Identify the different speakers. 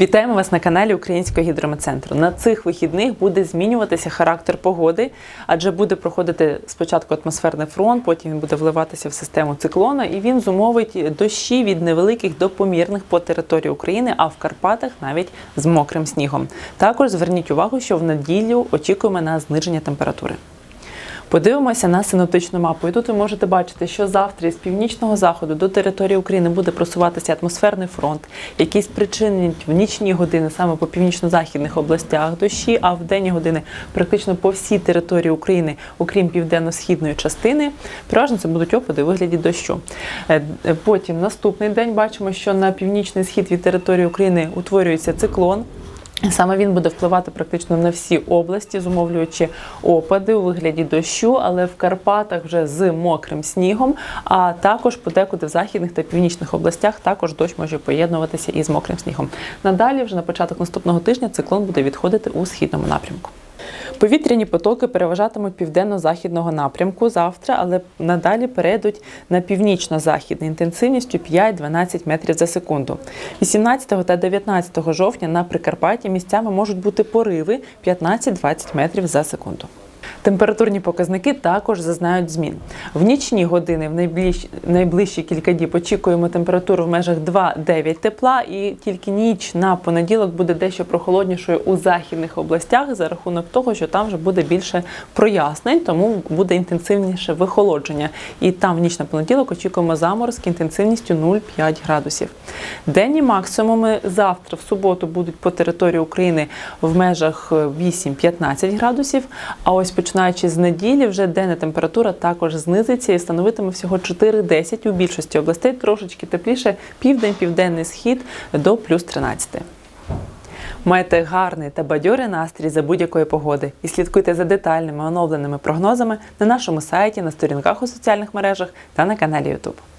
Speaker 1: Вітаємо вас на каналі Українського гідрометцентру. На цих вихідних буде змінюватися характер погоди, адже буде проходити спочатку атмосферний фронт, потім він буде вливатися в систему циклона, і він зумовить дощі від невеликих до помірних по території України, а в Карпатах навіть з мокрим снігом. Також зверніть увагу, що в неділю очікуємо на зниження температури. Подивимося на синоптичну мапу. І тут ви можете бачити, що завтра з північного заходу до території України буде просуватися атмосферний фронт, який спричинить в нічні години саме по північно-західних областях дощі, а в денні години практично по всій території України, окрім південно-східної частини, переважно це будуть опади у вигляді дощу. Е, е, Потім наступний день бачимо, що на північний схід від території України утворюється циклон. Саме він буде впливати практично на всі області, зумовлюючи опади у вигляді дощу, але в Карпатах вже з мокрим снігом. А також подекуди в західних та північних областях також дощ може поєднуватися із мокрим снігом. Надалі, вже на початок наступного тижня, циклон буде відходити у східному напрямку. Повітряні потоки переважатимуть південно-західного напрямку завтра, але надалі перейдуть на північно-західний інтенсивністю 5-12 метрів за секунду. 18 та 19 жовтня на Прикарпатті місцями можуть бути пориви 15-20 метрів за секунду. Температурні показники також зазнають змін. В нічні години в найближчі, найближчі кілька діб очікуємо температуру в межах 2-9 тепла, і тільки ніч на понеділок буде дещо прохолоднішою у західних областях за рахунок того, що там вже буде більше прояснень, тому буде інтенсивніше вихолодження. І там в ніч на понеділок очікуємо заморозки інтенсивністю 0,5 градусів. Денні максимуми завтра, в суботу, будуть по території України в межах 8-15 градусів. А ось починаючи з неділі, вже денна температура також знизиться і становитиме всього 4-10 у більшості областей, трошечки тепліше, південь, південний схід до плюс 13. Майте гарний та бадьорий настрій за будь-якої погоди і слідкуйте за детальними оновленими прогнозами на нашому сайті, на сторінках у соціальних мережах та на каналі YouTube.